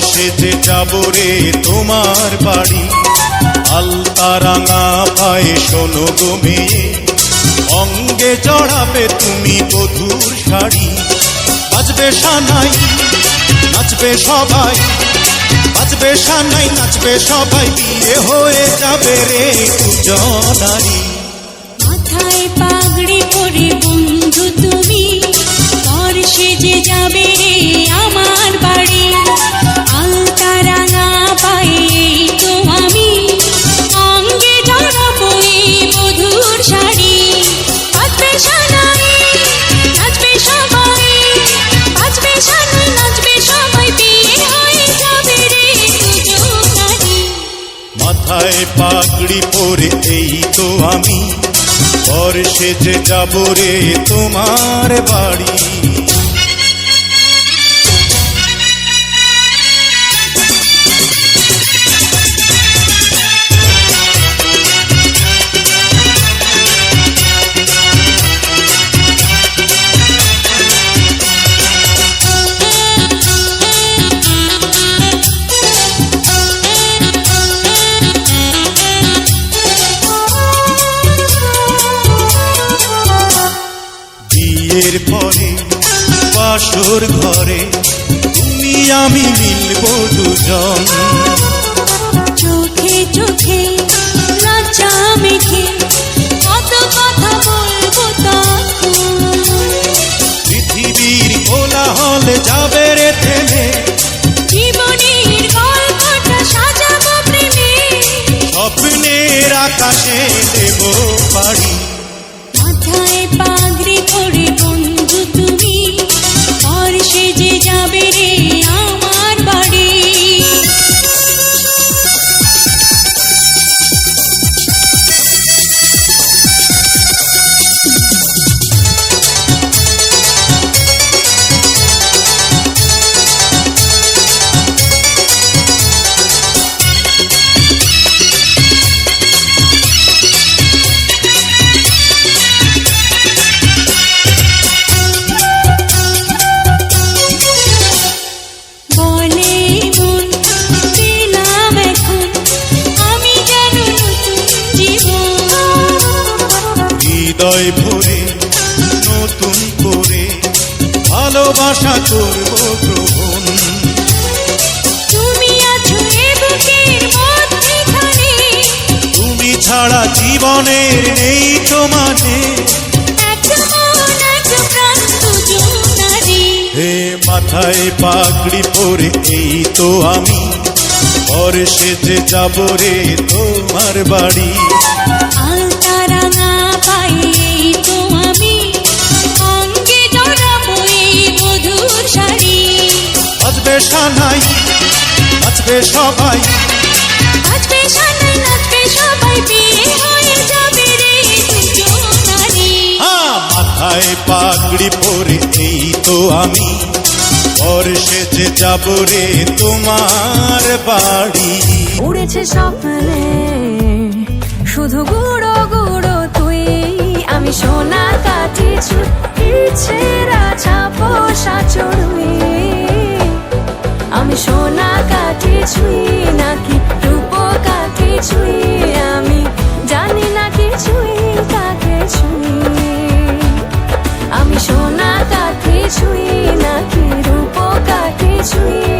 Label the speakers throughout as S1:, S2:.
S1: সেজে যাব রে তোমার বাড়ি। আলতা রাঙা পায়ে শোনো মেয়ে অঙ্গে জড়াবে তুমি বধুর শাড়ি। বাজবে সানাই, নাচবে সবাই বাজবে সানাই, নাচবে সবাই, বিয়ে হয়ে যাবে রে দুজনারি
S2: মাথায় পাগড়ি পরে বন্ধু তুমি পর সেজে যাবে রে আমার বাড়ি।
S1: পাগড়ি পরে এই তো আমি। পর সেজে যাব রে তোমার বাড়ি। আমি মিলব দুজন। করব
S2: তুমি আছো এ বুকের মধ্যেখানে।
S1: তুমি ছাড়া জীবনের নেই তো মানে হে মাথায় পাগড়ি পরে এই তো আমি। পরে সেজে যাব রে তোমার বাড়ি। সানাই নাচবে সবাই।
S2: নাচবে সানাই নাচবে সবাই বিয়ে হয়ে যাবে রে দুজনারি
S1: মাথায় পাগড়ি পরে এই তো আমি। পরে সেজে যাব রে তোমার বাড়ি।
S3: উড়েছে স্বপ্নে শুধু গুঁড়ো গুঁড়ো তুই। আমি সোনা কাঠি ছেঁড়া ছাপো সাচড়ুই। আমি সোনা কাঠি ছুঁই নাকি রূপ কাঠি ছুঁই আমি, জানি না কিছুই কাকে ছুঁই। আমি সোনা কাঠি ছুঁই নাকি রূপ কাঠি ছুঁই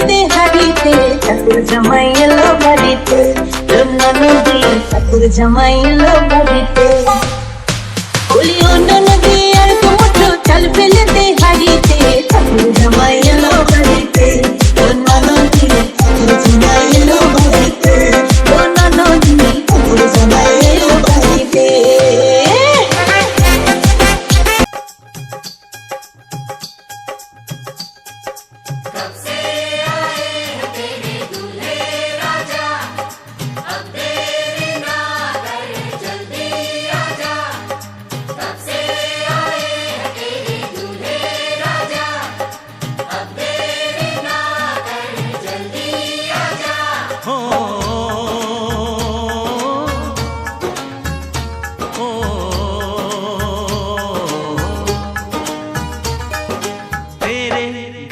S4: দে হারিতে ঠাকুর জামাই বাড়িতে ঠাকুর জামাই এলো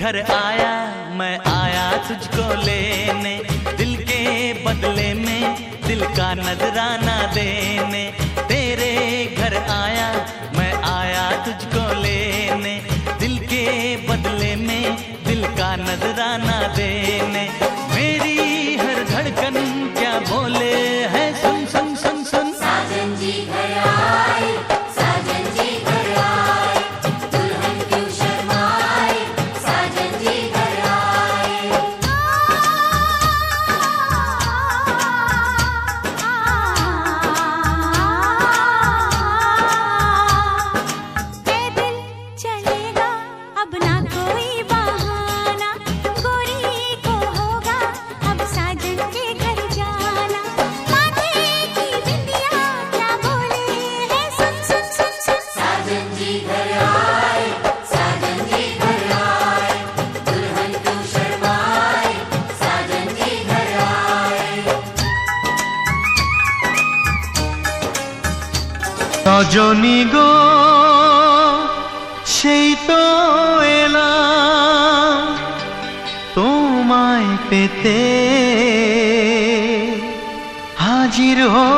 S2: घर आया, मैं आया तुझको लेने। दिल के बदले में दिल का नजराना देने। तेरे घर आया, मैं आया तुझको लेने। दिल के बदले में दिल का नजराना देने।
S5: রজনী গো সেই তো এলাম তোমায় পেতে। হাজির হলাম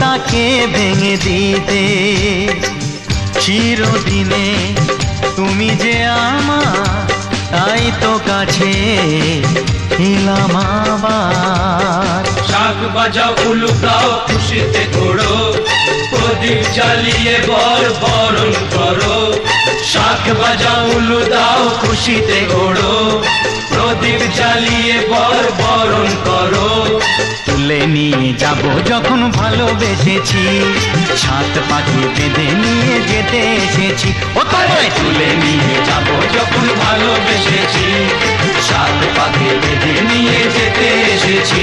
S5: তাকে ভেঙে দিতে। চিরদিনে তুমি যে আমার, তাই তো কাছে এলাম আবার।
S6: শাক বাজাও উলুক দাও খুশিতে ঘোড়ো প্রদীপ জ্বালিয়ে বর বরণ করো। শাক বাজাও উলু দাও, খুশিতে ঘোড়ো প্রদীপ জ্বালিয়ে বর বরণ করো।
S5: তুলে নিয়ে যাব। যখন ভালোবেসেছি সাত পাখি বেঁধে নিয়ে যেতে এসেছি। ও তোমায়
S6: তুলে নিয়ে যাব। যখন ভালোবেসেছি সাত পাখি বেঁধে নিয়ে যেতে এসেছি।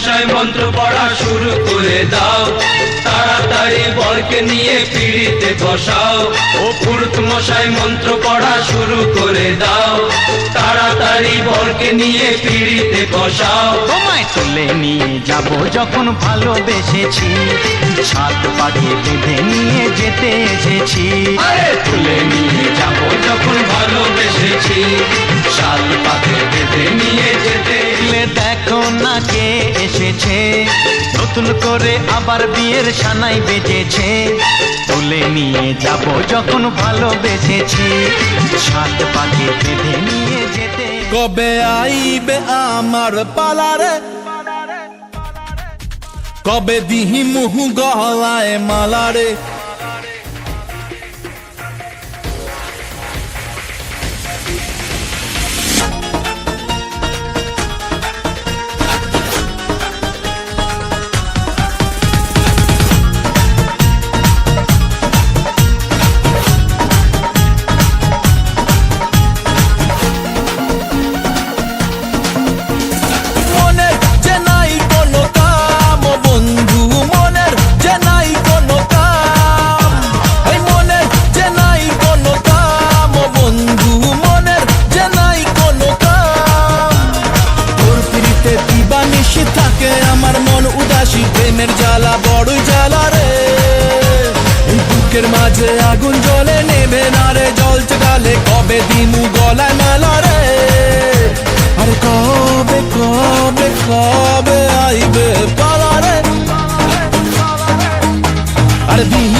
S6: মশাই মন্ত্র পড়া শুরু করে দাও। তাড়াতাড়ি বরকে নিয়ে পিড়িতে বসাও। ও পুরুত মশাই মন্ত্র পড়া শুরু করে দাও। তাড়াতাড়ি বরকে নিয়ে পিড়িতে বসাও
S5: তোমায় তুলে নিয়ে যাব যখন ভালোবেসেছি। সাত পাখি বেঁধে নিয়ে যেতে এসেছি।
S6: তুলে নিয়ে যাব যখন ভালোবেসেছি। বেঁধে নিয়ে যেতে
S5: দেখো না কে এসেছে। নতুন করে আবার বিয়ের সানাই বেজেছে তুলে নিয়ে যাব যখন ভালোবেসেছি। সাত পাখি বেঁধে নিয়ে যেতে
S7: কবে আইবে আমার পালারে? কবে দিহি মুহু গলায় মালারে? আরে দিহি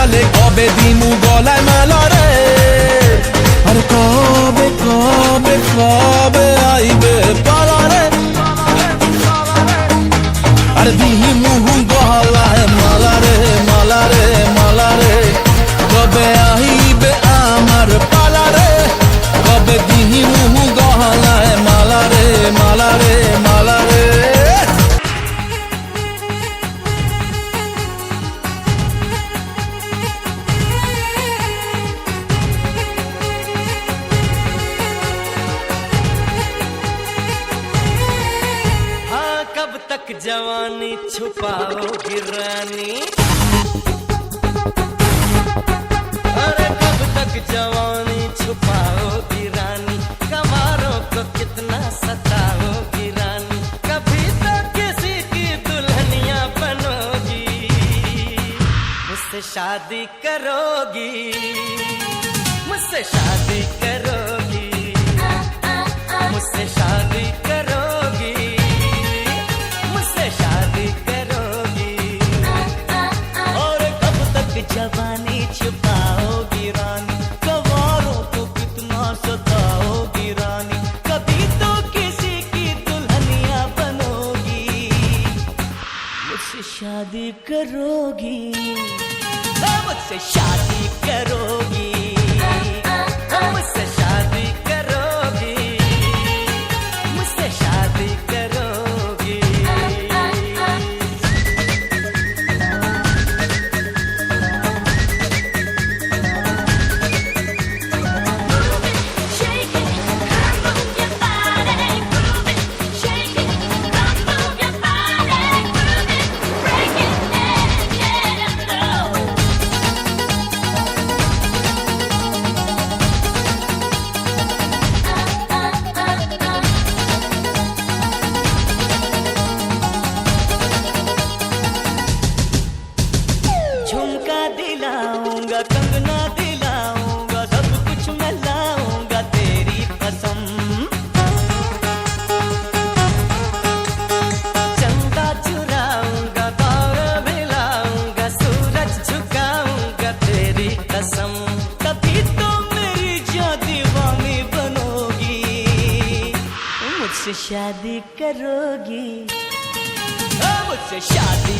S7: জল গালে কবে দিমু গলায় মালা রে? আরে কবে কবে কবে আইবে পালা রে আরে দিহি
S8: शादी करोगी, मुझसे शादी करोगी, मुझसे शादी करोगी, मुझसे शादी करोगी।
S9: और कब तक जवानी
S10: say
S5: shot. shot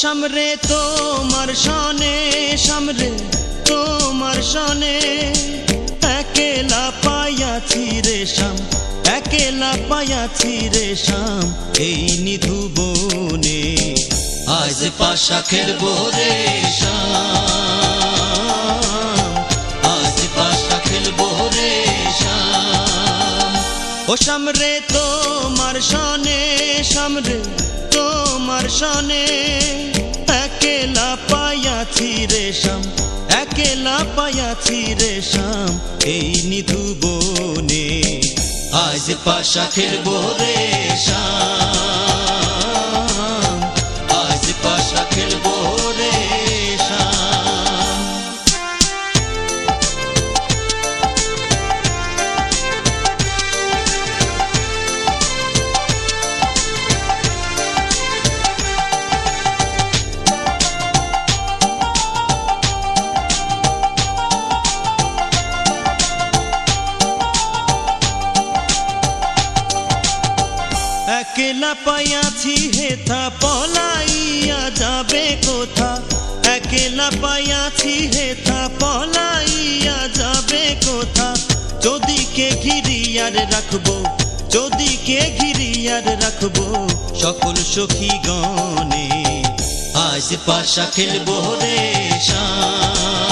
S5: সামরে তোমার শানে সামরে তোমার শানে একেলা পায়াছি রে শাম একেলা পায়াছি রে শাম এই নিধু বনে। আজ পাশা খেলব রে শাম আজ পাশা খেলব রে শ্যাম। ও সামরে তোমার শানে সামরে তোমার সনে একেলা পায়াছি রেশম একেলা পায়াছি রেশম এই নিধু বনে। আজ পাশা খেলব রেশম আজ পাশা খেলব পাইয়াছি হেথা পলাইয়া যাবে কোথা? একেলা পাইয়াছি হেথা পলাইয়া যাবে কোথা? যদি কে ঘিরিয়ার রাখব, যদি কে ঘিরিয়ার রাখব সকল সখী গণে আজ পাশা খেলব রে শাম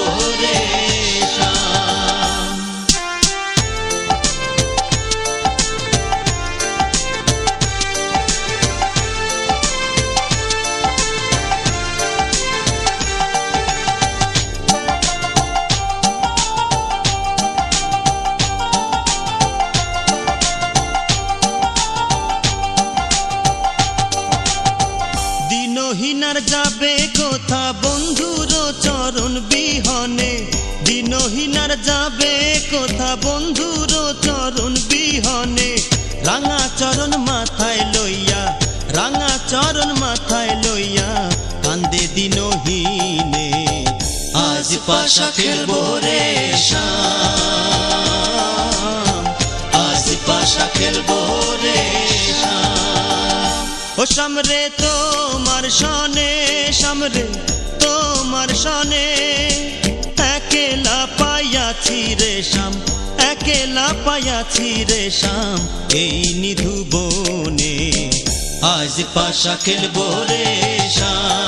S5: পাশা খেলব রে আজ পাশা খেলব রে ও সামরে তোমার সনে সামরে তোমার সনে। একেলা পাইয়াছি রে শাম, একেলা পাইয়াছি রে শাম। এই নিধু বনে আজ পাশা খেলব রে শাম।